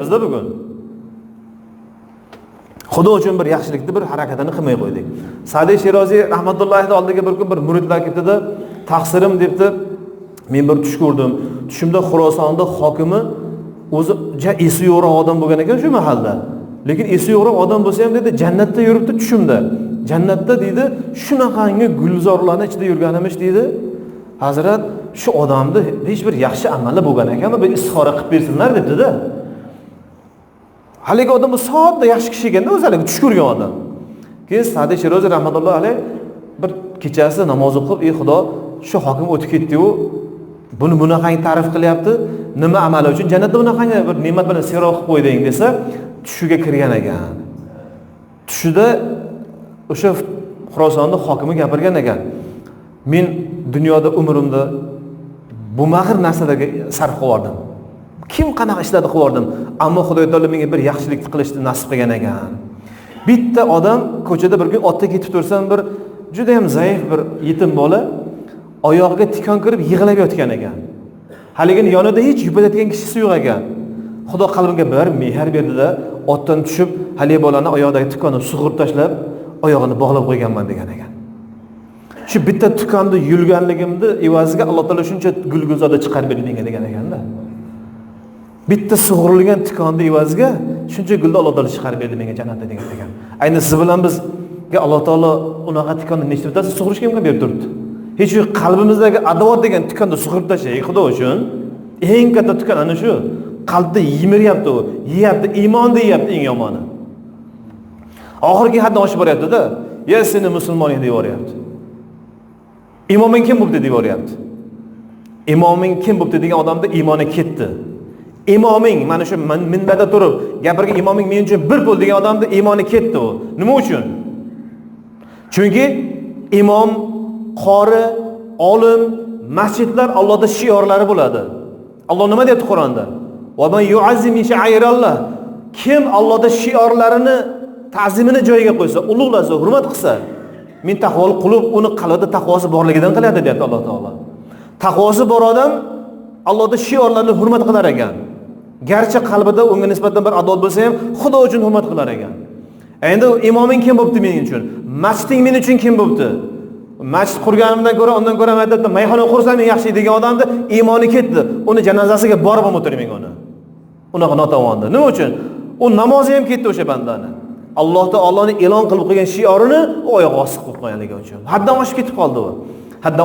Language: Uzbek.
bizda bugun xudo uchun bir yaxshilikni bir harakatini qilmay qo'ydik. Sadiy sheroziy rahmatullohni oldiga bir kun bir muridlar kelibdida taqsirim debdi. Men bir tush ko'rdim. Tushimda xurosonni hokimi o'zi ja esi yo'qroq odam bo'lgan ekan shu mahalda. Lekin esi yo'qroq odam bo'lsa ham dedi jannatda yuribdi tushimda. Jannatda deydi shunaqangi gulzorlarni ichida yurganimish deydi. Hazrat shu odamni hech bir yaxshi amali bo'lgan ekanmi? Bir istixora qilib bersinlar debdida. Haligi odam sodda yaxshi kishi ekanda o'zi haligi tush ko'rgan odam. Keyin sadiy sheroziy rahmatullohi alayh bir kechasi namoz o'qib ey xudo shu hokim o'tib ketdiyu buni bunaqangi ta'rif qilyapti nima amali uchun jannatda bunaqangi bir ne'mat bilan serob qilib qo'yding desa tushiga kirgan ekan. Tushida o'sha xurosonni hokimi gapirgan ekan men dunyoda umrimda bo'lmag'ir narsalarga sarf qilib yubordim. Kim qanaqa ishlarni qilib yubordim? Ammo xudo taolo menga bir yaxshilik qilishni nasib qilgan ekan. Bitta odam ko'chada bir kun otda ketib tursam bir judayam zaif bir yetim bola oyog'iga tikon kirib yig'lab yotgan ekan. Haligini yonida hech yupatadigan kishisi yo'q ekan. Xudo qalbimga bir mehr berdida otdan tushib haligi bolani oyog'idagi tikonni sug'urib tashlab oyog'ini bog'lab qo'yganman degan ekan. Shu bitta tikonni yulganligimni evaziga alloh taolo shuncha gul gulzorda chiqarib berdi menga degan ekanda. Bitta sug'urilgan tikonni evaziga shuncha gulni alloh taolo chiqarib berdi menga jannatda degan ekan ayni siz bilan bizga alloh taolo unaqa tikonni nechta bittasi sug'urishga imkon berib turibdi. Hech shu qalbimizdagi adovat degan tikonni sug'urib tashlay xudo uchun eng katta tikan ana shu qalbda yemiryapti u yeyapti iymonni yeyapti eng yomoni. Oxirgi haddan oshib boryaptida ya seni musulmoning deb yuboryapti imoming kim bo'libdi deb yuboryapti imoming kim bo'libdi degan odamda iymoni ketdi. Imoming mana shu minbarda turib gapirgan imoming men uchun bir pul degan odamni iymoni ketdi u. Nima uchun? Chunki imom qori olim masjidlar allohda shiorlari bo'ladi. Alloh nima deyapti qur'onda? Kim allohda shiorlarini ta'zimini joyiga qo'ysa ulug'lasa hurmat qilsa men taqvoli qulub uni qalbida taqvosi borligidan qiladi deyapti alloh taolo. Taqvosi bor odam allohda shiorlarini hurmat qilar ekan. Garchi qalbida unga nisbatan bir adovat bo'lsa ham xudo uchun hurmat qilar ekan. Endi imoming kim bo'libdi men uchun? Masjiding men uchun kim bo'libdi masjid qurganimdan ko'ra undan ko'ra albatta mayxona qursam yaxshi degan odamni iymoni ketdi. Uni janozasiga borib ham o'tirmang uni. Unaqa notavonni nima uchun? U namozi ham ketdi o'sha bandani. Alloh taoloni e'lon qilib qo'ygan shiorini u oyoq osti qilib qo'yganligi uchun. Haddan oshib ketib qoldi u.